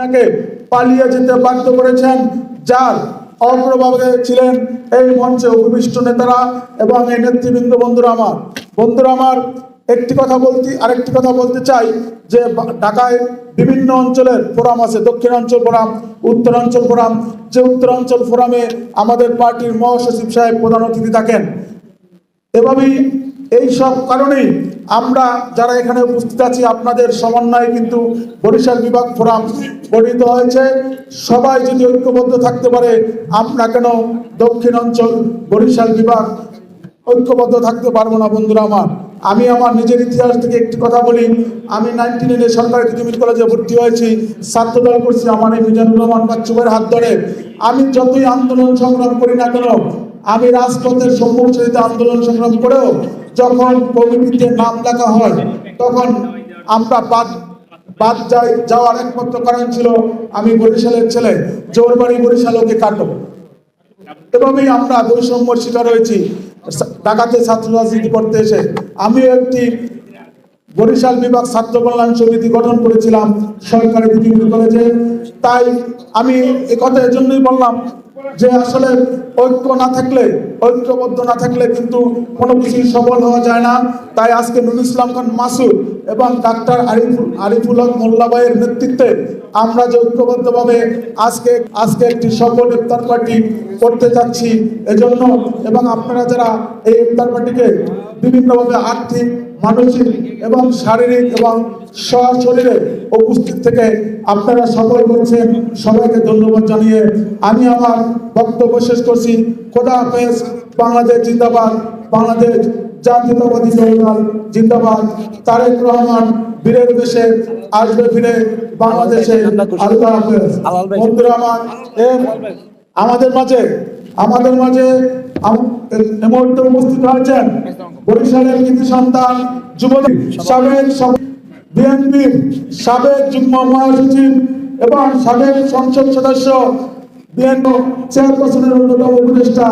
হাসিনাকে পালিয়ে যেতে বাধ্য করেছেন, যার অগ্রভাগে ছিলেন এই মঞ্চে উপবিষ্ট নেতারা এবং এই নেতৃবৃন্দ বন্ধুরা আমার। বন্ধুরা আমার, একটি কথা বলতে, আরেকটি কথা বলতে চাই, যে ঢাকায় বিভিন্ন অঞ্চলের ফোরাম আছে, দক্ষিণাঞ্চল ফোরাম, উত্তরাঞ্চল ফোরাম। যে উত্তরাঞ্চল ফোরামে আমাদের পার্টির মহাসচিব সাহেব প্রধান অতিথি থাকেন। এভাবেই এই সব কারণেই আমরা যারা এখানে উপস্থিত আছি, আপনাদের সমন্বয়ে কিন্তু বরিশাল বিভাগ ফোরাম গঠিত হয়েছে। সবাই যদি ঐক্যবদ্ধ থাকতে পারে, আমরা কেন দক্ষিণ অঞ্চল বরিশাল বিভাগ ঐক্যবদ্ধ থাকতে পারব না, বন্ধুরা আমার? আমি আমার নিজের ইতিহাস থেকে একটি কথা বলি। আমি নাইনটি নাইনে সরকারি কলেজে ভর্তি হয়েছি, ছাত্রদল করছি। আমার এই মিজানুর রহমান বাচ্চুবের হাত ধরে। আমি যতই আন্দোলন সংগ্রাম করি না কেন, আমি রাজপথের সম্মুখ সারিতে আন্দোলন সংগ্রাম করেও যখন কমিটিতে নাম লেখা হয়, তখন আমরা বাদ বাদ যাই, যাওয়ার একমাত্র কারণ ছিল আমি বরিশালের ছেলে জোর বাড়ি বরিশাল ওকে কাটো। এভাবেই আমরা বৈষম্যর শিকার হয়েছি। ঢাকাতে ছাত্র রাজনীতি করতে এসে আমিও একটি বরিশাল বিভাগ ছাত্র কল্যাণ সমিতি গঠন করেছিলাম সরকারি ডিগ্রি কলেজে। তাই আমি এ কথা এজন্যই বললাম যে আসলে ঐক্য না থাকলে, ঐক্যবদ্ধ না থাকলে কিন্তু কোনো কিছুই সফল হওয়া যায় না। তাই আজকে নুরুল ইসলাম খান মাসুদ এবং ডাক্তার আরিফুল আরিফুল হক মোল্লাবাইয়ের নেতৃত্বে আমরা যে ঐক্যবদ্ধভাবে আজকে আজকে একটি সফল ইফতার পার্টি করতে যাচ্ছি এজন্য এবং আপনারা যারা এই ইফতার পার্টিকে বিভিন্নভাবে আর্থিক, মানসিক এবং শারীরিক এবং সশরীরে উপস্থিত থেকে আপনারা সফল করছেন সবাইকে ধন্যবাদ জানিয়ে আমি আমার বক্তব্য শেষ করছি। খোদা হাফেজ বাংলাদেশ জিন্দাবাদ বাংলাদেশ জাতীয়তাবাদী দল জিন্দাবাদ। তারেক রহমান বীরের দেশে আসবে ফিরে বাংলাদেশে। আল্লাহ হাফেজ। বন্ধুরা আমার আমাদের মাঝে আমাদের মাঝে মুহূর্তে উপস্থিত হয়েছেন বরিশালের কৃতি সন্তান যুবদল সাবেক বিএনপির সাবেক যুগ্ম মহাসচিব এবং সাবেক সংসদ সদস্য বিএনপি চেয়ারপারসনের অন্যতম উপদেষ্টা